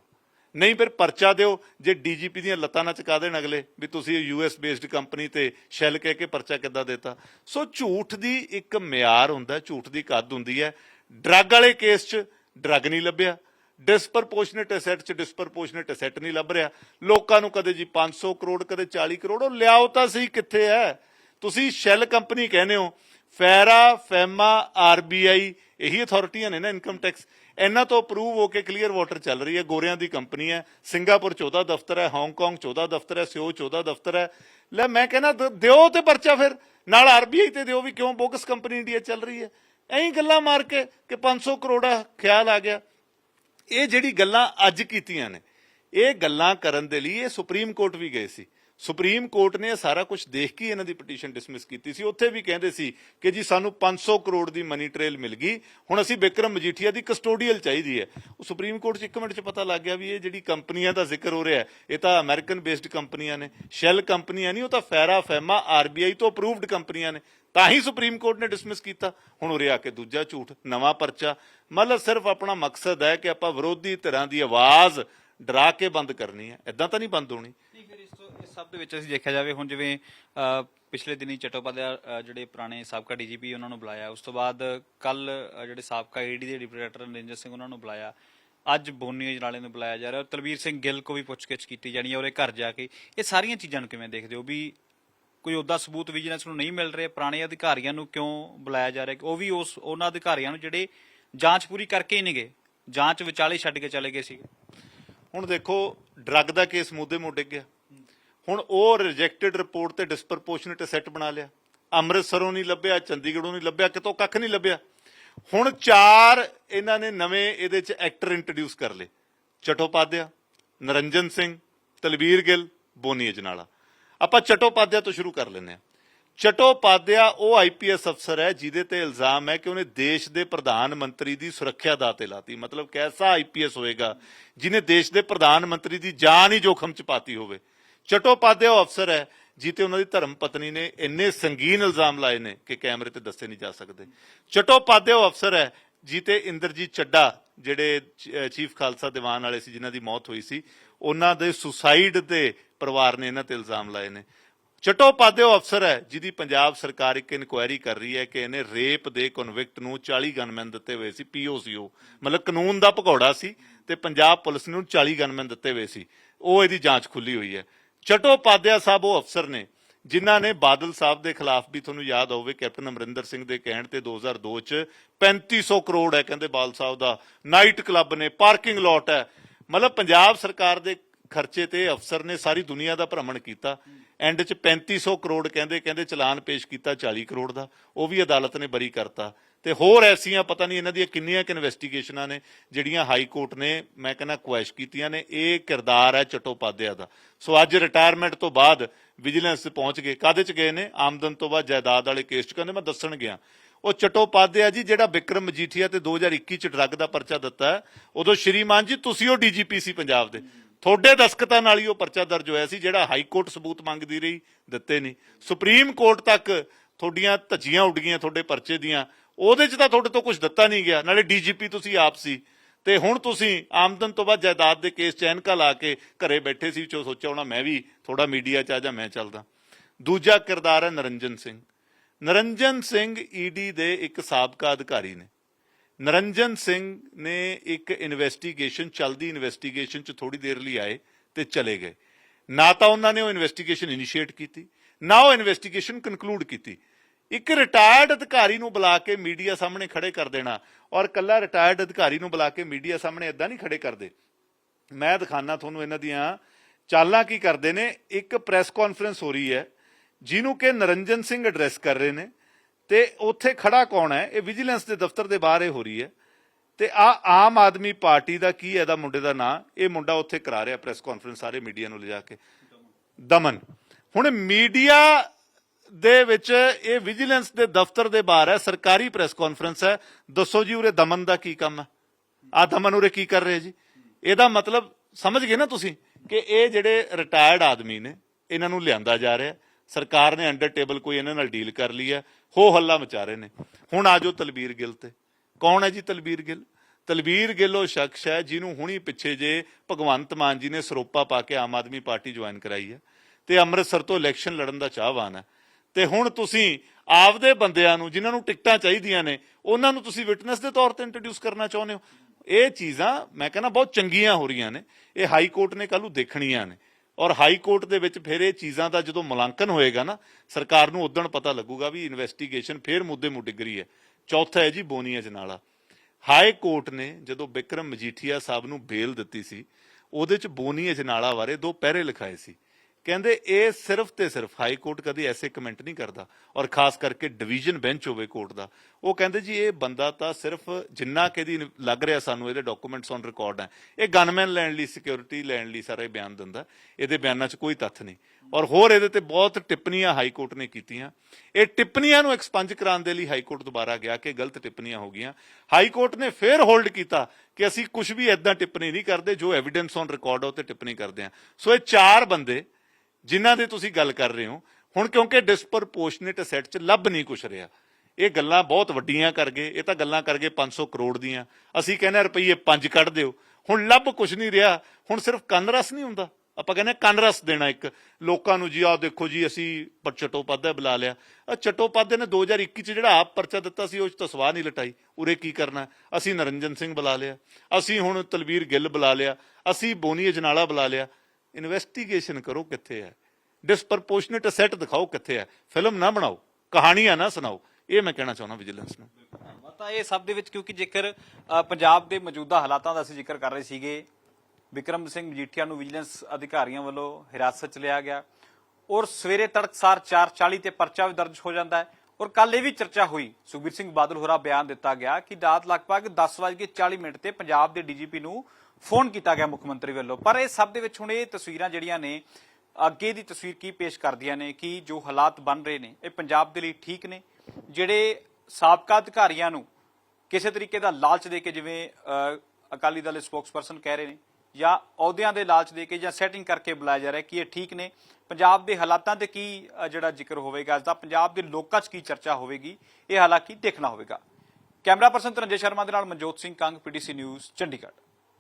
ਨਹੀਂ ਫਿਰ ਪਰਚਾ ਦਿਓ, ਜੇ ਡੀਜੀਪੀ ਦੀਆਂ ਲੱਤਾਂ ਨਾ ਚਕਾ ਦੇਣ ਅਗਲੇ ਵੀ ਤੁਸੀਂ ਯੂਐਸ ਬੇਸਡ ਕੰਪਨੀ ਤੇ ਸ਼ੈਲ ਕਹਿ ਕੇ ਪਰਚਾ ਕਿੱਦਾਂ ਦਿੱਤਾ। ਸੋ ਝੂਠ ਦੀ ਇੱਕ ਮਿਆਰ ਹੁੰਦਾ, ਝੂਠ ਦੀ ਕੱਦ ਹੁੰਦੀ ਹੈ। ਡਰੱਗ ਵਾਲੇ ਕੇਸ 'ਚ ਡਰੱਗ ਨਹੀਂ ਲੱਭਿਆ। ਡਿਸਪਰਪੋਰਸ਼ਨੇਟ ਐਸੈਟ 'ਚ ਡਿਸਪਰਪੋਰਸ਼ਨੇਟ ਅਸੈਟ ਨਹੀਂ ਲੱਭ ਰਿਹਾ। ਲੋਕਾਂ ਨੂੰ ਕਦੇ ਜੀ 500 ਕਰੋੜ, ਕਦੇ 40 ਕਰੋੜ, ਉਹ ਲਿਆਓ ਤਾਂ ਸਹੀ ਕਿੱਥੇ ਹੈ? ਤੁਸੀਂ ਸ਼ੈਲ ਕੰਪਨੀ ਕਹਿੰਦੇ ਹੋ, ਫੈਰਾ, ਫੈਮਾ, ਆਰਬੀਆਈ, ਇਹੀ ਅਥਾਰਟੀਆਂ ਨੇ ਨਾ ਇਨਕਮ ਟੈਕਸ ਇਹਨਾਂ ਤੋਂ ਅਪਰੂਵ ਹੋ ਕੇ ਕਲੀਅਰ ਵਾਟਰ ਚੱਲ ਰਹੀ ਹੈ, ਗੋਰਿਆਂ ਦੀ ਕੰਪਨੀ ਹੈ, ਸਿੰਗਾਪੁਰ 14 ਦਫ਼ਤਰ ਹੈ, ਹਾਂਗਕਾਂਗ 14 ਦਫ਼ਤਰ ਹੈ, ਸਿਓ 14 ਦਫ਼ਤਰ ਹੈ। ਲੈ ਮੈਂ ਕਹਿੰਦਾ, ਦ- ਦਿਓ ਤੇ ਪਰਚਾ ਫਿਰ, ਨਾਲ ਆਰਬੀਆਈ ਤੇ ਦਿਓ ਵੀ ਕਿਉਂ ਬੋਗਸ ਕੰਪਨੀ ਇੰਡੀਆ ਚੱਲ ਰਹੀ ਹੈ। ਐਂ ਗੱਲਾਂ ਮਾਰ ਕੇ ਕਿ 500 ਕਰੋੜਾ ਖਿਆਲ ਆ ਗਿਆ। ਇਹ ਜਿਹੜੀ ਗੱਲਾਂ ਅੱਜ ਕੀਤੀਆਂ ਨੇ, ਇਹ ਗੱਲਾਂ ਕਰਨ ਦੇ ਲਈ ਇਹ ਸੁਪਰੀਮ ਕੋਰਟ ਵੀ ਗਏ ਸੀ। ਸੁਪਰੀਮ ਕੋਰਟ ਨੇ ਇਹ ਸਾਰਾ ਕੁਝ ਦੇਖ ਕੇ ਇਹਨਾਂ ਦੀ ਪਟੀਸ਼ਨ ਡਿਸਮਿਸ ਕੀਤੀ ਸੀ। ਉੱਥੇ ਵੀ ਕਹਿੰਦੇ ਸੀ ਕਿ ਜੀ ਸਾਨੂੰ 500 ਕਰੋੜ ਦੀ ਮਨੀ ਟ੍ਰੇਲ ਮਿਲ ਗਈ। ਹੁਣ ਅਸੀਂ ਬਿਕਰਮ ਮਜੀਠੀਆ ਦੀ ਕਸਟੋਡੀਅਲ ਚਾਹੀਦੀ ਹੈ। ਉਹ ਸੁਪਰੀਮ ਕੋਰਟ 'ਚ ਇੱਕ ਮਿੰਟ 'ਚ ਪਤਾ ਲੱਗ ਗਿਆ ਵੀ ਇਹ ਜਿਹੜੀ ਕੰਪਨੀਆਂ ਦਾ ਜ਼ਿਕਰ ਹੋ ਰਿਹਾ ਇਹ ਤਾਂ ਅਮਰੀਕਨ ਬੇਸਡ ਕੰਪਨੀਆਂ ਨੇ। ਸ਼ੈਲ ਕੰਪਨੀਆਂ ਨਹੀਂ, ਉਹ ਤਾਂ ਫੈਰਾ, ਫੈਮਾ ਆਰਬੀਆਈ ਤੋਂ ਅਪਰੂਵਡ ਕੰਪਨੀਆਂ ਨੇ। ਤਾਂ ਹੀ ਸੁਪਰੀਮ ਕੋਰਟ ਨੇ ਡਿਸਮਿਸ ਕੀਤਾ। ਹੁਣ ਉਰੇ ਆ ਕੇ ਦੂਜਾ ਝੂਠ, ਨਵਾਂ ਪਰਚਾ। ਮਤਲਬ ਸਿਰਫ ਆਪਣਾ ਮਕਸਦ ਹੈ ਕਿ ਆਪਾਂ ਵਿਰੋਧੀ ਧਿਰਾਂ ਦੀ ਆਵਾਜ਼ ਡਰਾ ਕੇ ਬੰਦ ਕਰਨੀ ਹੈ। ਇਦਾਂ ਤਾਂ ਨਹੀਂ ਬੰਦ ਹੋਣੀ? ਸਭ ਦੇ ਵਿੱਚ ਅਸੀਂ ਦੇਖਿਆ ਜਾਵੇ, ਹੁਣ ਜਿਵੇਂ ਪਿਛਲੇ ਦਿਨੀ ਚਟੋਪਾਧਿਆ ਜਿਹੜੇ ਪੁਰਾਣੇ ਸਾਬਕਾ ਡੀਜੀਪੀ ਉਹਨਾਂ ਨੂੰ ਬੁਲਾਇਆ, ਉਸ ਤੋਂ ਬਾਅਦ ਕੱਲ ਜਿਹੜੇ ਸਾਬਕਾ ਈਡੀ ਦੇ ਡਿਪਟੀ ਨਰਿੰਦਰ ਸਿੰਘ ਉਹਨਾਂ ਨੂੰ ਬੁਲਾਇਆ। ਅੱਜ ਬੋਨੀ ਅਜਨਾਲੇ ਨੂੰ ਬੁਲਾਇਆ ਜਾ ਰਿਹਾ ਔਰ ਤਲਵੀਰ ਸਿੰਘ ਗਿੱਲ ਕੋ ਵੀ ਪੁੱਛਗਿੱਛ ਕੀਤੀ ਜਾਣੀ ਹੈ ਉਹਦੇ ਘਰ ਜਾ ਕੇ ਇਹ ਸਾਰੀਆਂ ਚੀਜ਼ਾਂ ਨੂੰ ਕਿਵੇਂ ਦੇਖਦੇ ਹੋ? ਵੀ ਕੋਈ ਉਹਦਾ ਸਬੂਤ, ਵਿਜੀਲੈਂਸ ਨੂੰ ਨਹੀਂ ਮਿਲ ਰਿਹਾ, ਪੁਰਾਣੇ ਅਧਿਕਾਰੀਆਂ ਨੂੰ ਕਿਉਂ ਬੁਲਾਇਆ ਜਾ ਰਿਹਾ ਉਹ ਵੀ ਉਸ, ਉਹਨਾਂ ਅਧਿਕਾਰੀਆਂ ਨੂੰ ਜਿਹੜੇ ਜਾਂਚ ਪੂਰੀ ਕਰਕੇ ਹੀ ਨਹੀਂ ਗਏ, ਜਾਂਚ ਵਿਚਾਲੇ ਛੱਡ ਕੇ ਚਲੇ ਗਏ ਸੀ ਹੁਣ ਦੇਖੋ, ਡਰੱਗ ਦਾ ਕੇਸ ਮੁੱਦੇ ਮੋਢੇ ਗਿਆ ਹੁਣ ਉਹ ਰਿਜੈਕਟਡ ਰਿਪੋਰਟ ਤੇ ਡਿਸਪਰਪੋਰਸ਼ਨੇਟ ਸੈੱਟ ਬਣਾ ਲਿਆ। ਅੰਮ੍ਰਿਤਸਰੋਂ ਨਹੀਂ ਲੱਭਿਆ, ਚੰਡੀਗੜ੍ਹੋਂ ਨਹੀਂ ਲੱਭਿਆ, ਕਿਤੋਂ ਕੱਖ ਨਹੀਂ ਲੱਭਿਆ। ਹੁਣ ਚਾਰ ਇਹਨਾਂ ਨੇ ਨਵੇਂ ਇਹਦੇ ਚ ਐਕਟਰ ਇੰਟਰੋਡਿਊਸ ਕਰ ਲਏ। ਚਟੋਪਾਧਿਆ ਨਰਿੰਜਨ ਸਿੰਘ, ਤਲਵੀਰ ਗਿੱਲ, ਬੋਨੀ ਅਜਨਾਲਾ। ਆਪਾਂ ਚਟੋਪਾਧਿਆ ਤੋਂ ਸ਼ੁਰੂ ਕਰ ਲੈਂਦੇ ਹਾਂ। ਚਟੋਪਾਧਿਆ ਉਹ ਆਈਪੀਐਸ ਅਫਸਰ ਹੈ ਜਿਹਦੇ ਤੇ ਇਲਜ਼ਾਮ ਹੈ ਕਿ ਉਹਨੇ ਦੇਸ਼ ਦੇ ਪ੍ਰਧਾਨ ਮੰਤਰੀ ਦੀ ਸੁਰੱਖਿਆ ਦਾ ਤੇ ਲਾਤੀ। ਮਤਲਬ ਕੈਸਾ ਆਈਪੀਐਸ ਹੋਏਗਾ, ਜਿਹਨੇ ਦੇਸ਼ ਦੇ ਪ੍ਰਧਾਨ ਮੰਤਰੀ ਦੀ ਜਾਨ ਹੀ ਜੋਖਮ ਚ ਪਾਤੀ ਹੋਵੇ। ਚਟੋਪਾਧਿਆ ਅਫਸਰ ਹੈ ਜਿੱਤੇ ਉਹਨਾਂ ਦੀ ਧਰਮ ਪਤਨੀ ਨੇ ਇੰਨੇ ਸੰਗੀਨ ਇਲਜ਼ਾਮ ਲਾਏ ਨੇ ਕਿ ਕੈਮਰੇ ਤੇ ਦੱਸੇ ਨਹੀਂ ਜਾ ਸਕਦੇ। ਚਟੋਪਾਧਿਆ ਅਫਸਰ ਹੈ ਜਿੱਤੇ ਇੰਦਰਜੀਤ ਚੱਡਾ, ਜਿਹੜੇ ਚੀਫ ਖਾਲਸਾ ਦੀਵਾਨ ਵਾਲੇ ਸੀ, ਜਿਨ੍ਹਾਂ ਦੀ ਮੌਤ ਹੋਈ ਸੀ, ਉਹਨਾਂ ਦੇ ਸੁਸਾਈਡ ਦੇ ਪਰਿਵਾਰ ਨੇ ਇਹਨਾਂ ਤੇ ਇਲਜ਼ਾਮ ਲਾਏ ਨੇ। ਚਟੋਪਾਧਿਆ ਅਫਸਰ ਹੈ, ਜਿਹਦੀ ਪੰਜਾਬ ਸਰਕਾਰ ਇੱਕ ਇਨਕੁਆਇਰੀ ਕਰ ਰਹੀ ਹੈ ਕਿ ਇਹਨੇ ਰੇਪ ਦੇ ਕਨਵਿਕਟ ਨੂੰ 40 ਗਨਮੈਨ ਦਿੱਤੇ ਹੋਏ ਸੀ ਪੀਓਸੀਓ ਮਤਲਬ ਕਾਨੂੰਨ ਦਾ ਭਗੌੜਾ ਸੀ ਤੇ ਪੰਜਾਬ ਪੁਲਿਸ ਨੂੰ 40 ਗਨਮੈਨ ਦਿੱਤੇ ਹੋਏ ਸੀ। ਉਹ ਇਹਦੀ ਜਾਂਚ ਖੁੱਲੀ ਹੋਈ ਹੈ। ਚਟੋਪਾਧਿਆ ਸਾਹਿਬ ਉਹ ਅਫਸਰ ਨੇ, ਜਿਨ੍ਹਾਂ ਨੇ ਬਾਦਲ ਸਾਹਿਬ ਦੇ ਖਿਲਾਫ ਵੀ ਤੁਹਾਨੂੰ ਯਾਦ ਹੋਵੇ ਕੈਪਟਨ ਅਮਰਿੰਦਰ ਸਿੰਘ ਦੇ ਕਹਿਣ ਤੇ 2002 ਚ 3500 ਕਰੋੜ ਹੈ, ਕਹਿੰਦੇ ਬਾਲ ਸਾਹਿਬ ਦਾ, ਨਾਈਟ ਕਲੱਬ ਨੇ, ਪਾਰਕਿੰਗ ਲੋਟ ਹੈ। ਮਤਲਬ ਪੰਜਾਬ ਸਰਕਾਰ ਦੇ ਖਰਚੇ ਤੇ ਅਫਸਰ ਨੇ ਸਾਰੀ ਦੁਨੀਆ ਦਾ ਭ੍ਰਮਣ ਕੀਤਾ, ਐਂਡ ਚ 3500 ਕਰੋੜ ਕਹਿੰਦੇ ਕਹਿੰਦੇ ਚਲਾਨ ਪੇਸ਼ ਕੀਤਾ 40 ਕਰੋੜ ਦਾ, ਉਹ ਵੀ ਅਦਾਲਤ ਨੇ ਬਰੀ ਕਰਤਾ। ਤੇ ਹੋਰ ਐਸੀਆਂ, ਪਤਾ ਨਹੀਂ ਇਹਨਾਂ ਦੀਆਂ ਕਿੰਨੀਆਂ ਕਿ ਇਨਵੈਸਟੀਗੇਸ਼ਨਾਂ ਨੇ, ਜਿਹੜੀਆਂ ਹਾਈ ਕੋਰਟ ਨੇ, ਮੈਂ ਕਹਿੰਦਾ ਕੁਐਸ਼ ਕੀਤੀਆਂ ਨੇ, ਇਹ ਕਿਰਦਾਰ ਹੈ ਚਟੋਪਾਧਿਆ ਦਾ। ਸੋ ਅੱਜ ਰਿਟਾਇਰਮੈਂਟ ਤੋਂ ਬਾਅਦ ਵਿਜੀਲੈਂਸ ਪਹੁੰਚ ਗਏ। ਕਾਦੇ ਚ ਗਏ ਨੇ? ਆਮਦਨ ਤੋਂ ਬਾਅਦ ਜਾਇਦਾਦ ਵਾਲੇ ਕੇਸ ਚ। ਕਹਿੰਦੇ ਮੈਂ ਦੱਸਣ ਗਿਆ। ਉਹ ਚਟੋਪਾਧਿਆ ਜੀ, ਜਿਹੜਾ ਵਿਕਰਮ ਮਜੀਠੀਆ ਤੇ 2021 ਚ ਡਰੱਗ ਦਾ ਪਰਚਾ ਦਿੱਤਾ ਉਦੋਂ ਸ਼੍ਰੀਮਾਨ ਜੀ, ਤੁਸੀਂ ਉਹ ਡੀਜੀਪੀ ਸੀ ਪੰਜਾਬ ਦੇ। ਤੁਹਾਡੇ ਦਸਕਤਾਂ ਨਾਲ ਹੀ ਉਹ ਪਰਚਾ ਦਰਜ ਹੋਇਆ ਸੀ, ਜਿਹੜਾ ਹਾਈ ਕੋਰਟ ਸਬੂਤ ਮੰਗਦੀ ਰਹੀ, ਦਿੱਤੇ ਨਹੀਂ। ਸੁਪਰੀਮ ਕੋਰਟ ਤੱਕ ਤੁਹਾਡੀਆਂ ਧੱਜੀਆਂ ਉੱਡ ਗਈਆਂ, ਤੁਹਾਡੇ ਪਰਚੇ ਦੀਆਂ। ਉਹਦੇ 'ਚ ਤਾਂ ਤੁਹਾਡੇ ਤੋਂ ਕੁਝ ਦਿੱਤਾ ਨਹੀਂ ਗਿਆ, ਨਾਲੇ ਡੀਜੀਪੀ ਤੁਸੀਂ ਆਪ ਸੀ। ਤੇ ਹੁਣ ਤੁਸੀਂ ਆਮਦਨ ਤੋਂ ਬਾਅਦ ਜਾਇਦਾਦ ਦੇ ਕੇਸ ਚ ਐਨਕਾ ਲਾ ਕੇ ਘਰੇ ਬੈਠੇ ਸੀ ਚੋ ਸੋਚਿਆ ਹੋਣਾ ਮੈਂ ਵੀ ਥੋੜਾ ਮੀਡੀਆ 'ਚ ਆ ਜਾ ਮੈਂ ਚੱਲਦਾ। ਦੂਜਾ ਕਿਰਦਾਰ ਹੈ ਨਰਿੰਜਨ ਸਿੰਘ। ਨਰਿੰਜਨ ਸਿੰਘ ਈਡੀ ਦੇ ਇੱਕ ਸਾਬਕਾ ਅਧਿਕਾਰੀ ਨੇ। ਨਰਿੰਜਨ ਸਿੰਘ ਨੇ ਇੱਕ ਇਨਵੈਸਟੀਗੇਸ਼ਨ ਚੱਲਦੀ ਇਨਵੈਸਟੀਗੇਸ਼ਨ ਚ ਥੋੜੀ ਦੇਰ ਲਈ ਆਏ ਤੇ ਚਲੇ ਗਏ। ਨਾ ਤਾਂ ਉਹਨਾਂ ਨੇ ਉਹ ਇਨਵੈਸਟੀਗੇਸ਼ਨ ਇਨੀਸ਼ੀਏਟ ਕੀਤੀ, ਨਾ ਉਹ ਇਨਵੈਸਟੀਗੇਸ਼ਨ ਕਨਕਲੂਡ ਕੀਤੀ। ਇੱਕ ਰਿਟਾਇਰਡ ਅਧਿਕਾਰੀ ਨੂੰ ਬੁਲਾ ਕੇ ਮੀਡੀਆ ਸਾਹਮਣੇ ਖੜੇ ਕਰ ਦੇਣਾ ਔਰ ਕੱਲਾ ਰਿਟਾਇਰਡ ਅਧਿਕਾਰੀ ਨੂੰ ਬੁਲਾ ਕੇ ਮੀਡੀਆ ਸਾਹਮਣੇ ਇਦਾਂ ਨਹੀਂ ਖੜੇ ਕਰਦੇ। ਮੈਂ ਦਿਖਾਣਾ ਤੁਹਾਨੂੰ ਇਹਨਾਂ ਦੀਆਂ ਚਾਲਾਂ ਕੀ ਕਰਦੇ ਨੇ। ਇੱਕ ਪ੍ਰੈਸ ਕਾਨਫਰੰਸ ਹੋ ਰਹੀ ਹੈ, ਜਿਹਨੂੰ ਕਿ ਨਰਿੰਜਨ ਸਿੰਘ ਐਡਰੈਸ ਕਰ ਰਹੇ ਨੇ ਤੇ ਉੱਥੇ ਖੜਾ ਕੌਣ ਹੈ? ਇਹ ਵਿਜੀਲੈਂਸ ਦੇ ਦਫ਼ਤਰ ਦੇ ਬਾਹਰ ਇਹ ਹੋ ਰਹੀ ਹੈ। ਤੇ ਆ ਆਮ ਆਦਮੀ ਪਾਰਟੀ ਦਾ ਕੀ ਹੈ? ਇਹਦਾ ਮੁੰਡੇ ਦਾ ਨਾਂ, ਇਹ ਮੁੰਡਾ ਉੱਥੇ ਕਰਾ ਰਿਹਾ ਪ੍ਰੈਸ ਕਾਨਫਰੰਸ ਸਾਰੇ ਮੀਡੀਆ ਨੂੰ ਲਿਜਾ ਕੇ। ਦਮਨ। ਹੁਣ ਮੀਡੀਆ ਦੇ ਵਿੱਚ ਇਹ ਵਿਜੀਲੈਂਸ ਦੇ ਦਫ਼ਤਰ ਦੇ ਬਾਹਰ ਹੈ, ਸਰਕਾਰੀ ਪ੍ਰੈਸ ਕਾਨਫਰੰਸ ਹੈ। ਦੱਸੋ ਜੀ ਉਰੇ ਦਮਨ ਦਾ ਕੀ ਕੰਮ ਹੈ? ਆ ਦਮਨ ਉਰੇ ਕੀ ਕਰ ਰਹੇ ਜੀ? ਇਹਦਾ ਮਤਲਬ ਸਮਝ ਗਏ ਨਾ ਤੁਸੀਂ ਕਿ ਇਹ ਜਿਹੜੇ ਰਿਟਾਇਰਡ ਆਦਮੀ ਨੇ, ਇਹਨਾਂ ਨੂੰ ਲਿਆਂਦਾ ਜਾ ਰਿਹਾ। ਸਰਕਾਰ ਨੇ ਅੰਡਰ ਟੇਬਲ ਕੋਈ ਇਹਨਾਂ ਨਾਲ ਡੀਲ ਕਰ ਲਈ ਹੈ। ਹੋ ਹੱਲਾ ਮਚਾ ਰਹੇ ਨੇ। ਹੁਣ ਆਜੋ ਤਲਬੀਰ ਗਿੱਲ ਤੇ। ਕੌਣ ਹੈ ਜੀ ਤਲਬੀਰ ਗਿੱਲ? ਤਲਬੀਰ ਗਿੱਲ ਉਹ ਸ਼ਖਸ ਹੈ ਜਿਹਨੂੰ ਹੁਣੀ ਪਿੱਛੇ ਜੇ ਭਗਵੰਤ ਮਾਨ ਜੀ ਨੇ ਸਰੋਪਾ ਪਾ ਕੇ ਆਮ ਆਦਮੀ ਪਾਰਟੀ ਜੁਆਇਨ ਕਰਾਈ ਹੈ। ਤੇ ਅੰਮ੍ਰਿਤਸਰ ਤੋਂ ਇਲੈਕਸ਼ਨ ਲੜਨ ਦਾ ਚਾਹਵਾਨ ਹੈ। ਤੇ ਹੁਣ ਤੁਸੀਂ ਆਪਦੇ ਬੰਦਿਆਂ ਨੂੰ, ਜਿਨ੍ਹਾਂ ਨੂੰ ਟਿਕਟਾਂ ਚਾਹੀਦੀਆਂ ਨੇ, ਉਹਨਾਂ ਨੂੰ ਤੁਸੀਂ ਵਿਟਨੈਸ ਦੇ ਤੌਰ ਤੇ ਇੰਟਰੋਡਿਊਸ ਕਰਨਾ ਚਾਹੁੰਦੇ ਹੋ। ਇਹ ਚੀਜ਼ਾਂ ਮੈਂ ਕਹਿੰਦਾ ਬਹੁਤ ਚੰਗੀਆਂ ਹੋ ਰਹੀਆਂ ਨੇ। ਇਹ ਹਾਈ ਕੋਰਟ ਨੇ ਕੱਲ ਨੂੰ ਦੇਖਣੀਆਂ ਨੇ। ਔਰ ਹਾਈ ਕੋਰਟ ਦੇ ਵਿੱਚ ਫਿਰ ਇਹ ਚੀਜ਼ਾਂ ਦਾ ਜਦੋਂ ਮੁਲਾਂਕਣ ਹੋਏਗਾ ਨਾ, ਸਰਕਾਰ ਨੂੰ ਉਦੋਂ ਪਤਾ ਲੱਗੂਗਾ ਵੀ ਇਨਵੈਸਟੀਗੇਸ਼ਨ ਫਿਰ ਮੁੱਦੇ ਮੁ ਡਿੱਗ ਰਹੀ ਹੈ। ਚੌਥਾ ਹੈ ਜੀ ਬੋਨੀ ਅਜਨਾਲਾ ਹਾਈ ਕੋਰਟ ਨੇ ਜਦੋਂ ਬਿਕਰਮ ਮਜੀਠੀਆ ਸਾਹਿਬ ਨੂੰ ਬੇਲ ਦਿੱਤੀ ਸੀ, ਉਹਦੇ ਚ ਬੋਨੀ ਅਜਨਾਲਾ ਬਾਰੇ ਦੋ ਪਹਿਰੇ ਲਿਖਾਏ ਸੀ। ਕਹਿੰਦੇ ਇਹ ਸਿਰਫ ਤੇ ਸਿਰਫ ਹਾਈ ਕੋਰਟ ਕਦੀ ਐਸੇ ਕਮੈਂਟ ਨਹੀਂ ਕਰਦਾ ਔਰ ਖਾਸ ਕਰਕੇ ਡਿਵੀਜ਼ਨ ਬੈਂਚ ਹੋਵੇ ਕੋਰਟ ਦਾ। ਉਹ ਕਹਿੰਦੇ ਜੀ ਇਹ ਬੰਦਾ ਤਾਂ ਸਿਰਫ ਜਿੰਨਾ ਕਿ ਦੀ ਲੱਗ ਰਿਹਾ ਸਾਨੂੰ ਇਹਦੇ ਡਾਕੂਮੈਂਟਸ ਔਨ ਰਿਕਾਰਡ ਹੈ। ਇਹ ਗਨਮੈਨ ਲੈਣ ਲਈ, ਸਿਕਿਉਰਿਟੀ ਲੈਣ ਲਈ ਸਾਰਾ ਬਿਆਨ ਦਿੰਦਾ। ਇਹਦੇ ਬਿਆਨਾਂ 'ਚ ਕੋਈ ਤੱਥ ਨਹੀਂ। ਔਰ ਹੋਰ ਇਹਦੇ ਤੇ ਬਹੁਤ ਟਿੱਪਣੀਆਂ ਹਾਈ ਕੋਰਟ ਨੇ ਕੀਤੀਆਂ। ਇਹ ਟਿੱਪਣੀਆਂ ਨੂੰ ਐਕਸਪੰਜ ਕਰਾਉਣ ਦੇ ਲਈ ਹਾਈ ਕੋਰਟ ਦੁਬਾਰਾ ਗਿਆ ਕਿ ਗਲਤ ਟਿੱਪਣੀਆਂ ਹੋ ਗਈਆਂ। ਹਾਈ ਕੋਰਟ ਨੇ ਫੇਰ ਹੋਲਡ ਕੀਤਾ ਕਿ ਅਸੀਂ ਕੁਝ ਵੀ ਐਦਾਂ ਟਿੱਪਣੀ ਨਹੀਂ ਕਰਦੇ, ਜੋ ਐਵੀਡੈਂਸ ਔਨ ਰਿਕਾਰਡ ਉਹ ਤੇ ਟਿੱਪਣੀ ਕਰਦੇ ਹਾਂ ਸੋ ਇਹ ਚਾਰ ਬੰਦੇ ਜਿਨ੍ਹਾਂ ਦੀ ਤੁਸੀਂ ਗੱਲ ਕਰ ਰਹੇ ਹੋ, ਹੁਣ ਕਿਉਂਕਿ ਡਿਸਪਰਪੋਰਸ਼ਨੇਟ ਅਸੈਟ 'ਚ ਲੱਭ ਨਹੀਂ ਕੁਛ ਰਿਹਾ। ਇਹ ਗੱਲਾਂ ਬਹੁਤ ਵੱਡੀਆਂ ਕਰ ਗਏ, ਇਹ ਤਾਂ ਗੱਲਾਂ ਕਰ ਗਏ 500 ਕਰੋੜ ਦੀਆਂ। ਅਸੀਂ ਕਹਿੰਦੇ ਰੁਪਈਏ 5 ਕੱਢ ਦਿਓ। ਹੁਣ ਲੱਭ ਕੁਛ ਨਹੀਂ ਰਿਹਾ, ਹੁਣ ਸਿਰਫ ਕੰਨਰਸ ਨਹੀਂ ਹੁੰਦਾ। ਆਪਾਂ ਕਹਿੰਦੇ ਹਾਂ ਕੰਨਰਸ ਦੇਣਾ ਇੱਕ। ਲੋਕਾਂ ਨੂੰ ਜੀ, ਆਹ ਦੇਖੋ ਜੀ, ਅਸੀਂ ਪਰ ਚਟੋਪਾਧਿਆ ਬੁਲਾ ਲਿਆ। ਆ ਚਟੋਪਾਧਿਆ ਨੇ 2021 ਚ ਜਿਹੜਾ ਆਪ ਪਰਚਾ ਦਿੱਤਾ ਸੀ, ਉਹ 'ਚ ਤਾਂ ਸਵਾਹ ਨਹੀਂ ਲਟਾਈ। ਉਰੇ ਕੀ ਕਰਨਾ? ਅਸੀਂ ਨਰਿੰਜਨ ਸਿੰਘ ਬੁਲਾ ਲਿਆ। ਅਸੀਂ ਹੁਣ ਤਲਵੀਰ ਗਿੱਲ ਬੁਲਾ ਲਿਆ। ਅਸੀਂ ਬੋਨੀ ਅਜਨਾਲਾ ਬੁਲਾ ਲਿਆ। ਇਨਵੈਸਟੀਗੇਸ਼ਨ ਕਰੋ ਕਿੱਥੇ ਹੈ। ਡਿਸਪਰਪੋਰਸ਼ਨੇਟ ਅਸੈਟ ਦਿਖਾਓ ਕਿੱਥੇ ਹੈ। ਫਿਲਮ ਨਾ ਬਣਾਓ, ਕਹਾਣੀਆਂ ਨਾ ਸੁਣਾਓ। ਇਹ ਮੈਂ ਕਹਿਣਾ ਚਾਹੁੰਦਾ ਵਿਜੀਲੈਂਸ ਨੂੰ। ਤਾਂ ਇਹ ਸਭ ਦੇ ਵਿੱਚ ਕਿਉਂਕਿ ਜੇਕਰ ਪੰਜਾਬ ਦੇ ਮੌਜੂਦਾ ਹਾਲਾਤਾਂ ਦਾ ਅਸੀਂ ਜ਼ਿਕਰ ਕਰ ਰਹੇ ਸੀਗੇ, ਵਿਕਰਮ ਸਿੰਘ ਮਜੀਠੀਆ ਨੂੰ ਵਿਜੀਲੈਂਸ ਅਧਿਕਾਰੀਆਂ ਵੱਲੋਂ ਹਿਰਾਸਤ 'ਚ ਲਿਆ ਗਿਆ ਔਰ ਸਵੇਰੇ ਤੜਕਸਾਰ 4:40 ਤੇ ਪਰਚਾ ਵੀ ਦਰਜ ਹੋ ਜਾਂਦਾ ਹੈ। ਔਰ ਕੱਲ ਇਹ ਵੀ ਚਰਚਾ ਹੋਈ। ਸੁਖਬੀਰ ਸਿੰਘ ਬਾਦਲ ਹੋਰਾ ਬਿਆਨ ਦਿੱਤਾ ਗਿਆ ਕਿ ਰਾਤ ਲਗਭਗ 10:40 ਮਿੰਟ ਤੇ ਪੰਜਾਬ ਦੇ ਡੀਜੀਪੀ ਨੂੰ ਫੋਨ ਕੀਤਾ ਗਿਆ ਮੁੱਖ ਮੰਤਰੀ ਵੱਲੋਂ। ਪਰ ਇਹ ਸਭ ਦੇ ਵਿੱਚ ਹੁਣ ਇਹ ਤਸਵੀਰਾਂ ਜਿਹੜੀਆਂ ਨੇ, ਅੱਗੇ ਦੀ ਤਸਵੀਰ ਕੀ ਪੇਸ਼ ਕਰਦੀਆਂ ਨੇ, ਕਿ ਜੋ ਹਾਲਾਤ ਬਣ ਰਹੇ ਨੇ, ਇਹ ਪੰਜਾਬ ਦੇ ਲਈ ਠੀਕ ਨੇ? ਜਿਹੜੇ ਸਾਬਕਾ ਅਧਿਕਾਰੀਆਂ ਨੂੰ ਕਿਸੇ ਤਰੀਕੇ ਦਾ ਲਾਲਚ ਦੇ ਕੇ ਜਿਵੇਂ ਅਕਾਲੀ ਦਲ ਦੇ ਸਪੋਕਸਪਰਸਨ ਕਹਿ ਰਹੇ ਨੇ ਜਾਂ ਅਹੁਦਿਆਂ ਦੇ ਲਾਲਚ ਦੇ ਕੇ ਜਾਂ ਸੈਟਿੰਗ ਕਰਕੇ ਬੁਲਾਇਆ ਜਾ ਰਿਹਾ ਕਿ ਇਹ ਠੀਕ ਨੇ ਪੰਜਾਬ ਦੇ ਹਾਲਾਤਾਂ ਤੇ ਕੀ ਜਿਹੜਾ ਜ਼ਿਕਰ ਹੋਵੇਗਾ ਅੱਜ ਦਾ, ਪੰਜਾਬ ਦੇ ਲੋਕਾਂ 'ਚ ਕੀ ਚਰਚਾ ਹੋਵੇਗੀ, ਇਹ ਹਾਲਾਂਕਿ ਦੇਖਣਾ ਹੋਵੇਗਾ? ਕੈਮਰਾ ਪਰਸਨ ਤਰੰਜੇ ਸ਼ਰਮਾ ਦੇ ਨਾਲ ਮਨਜੋਤ ਸਿੰਘ ਕੰਗ ਪੀਟੀਸੀ ਨਿਊਜ਼, ਚੰਡੀਗੜ੍ਹ।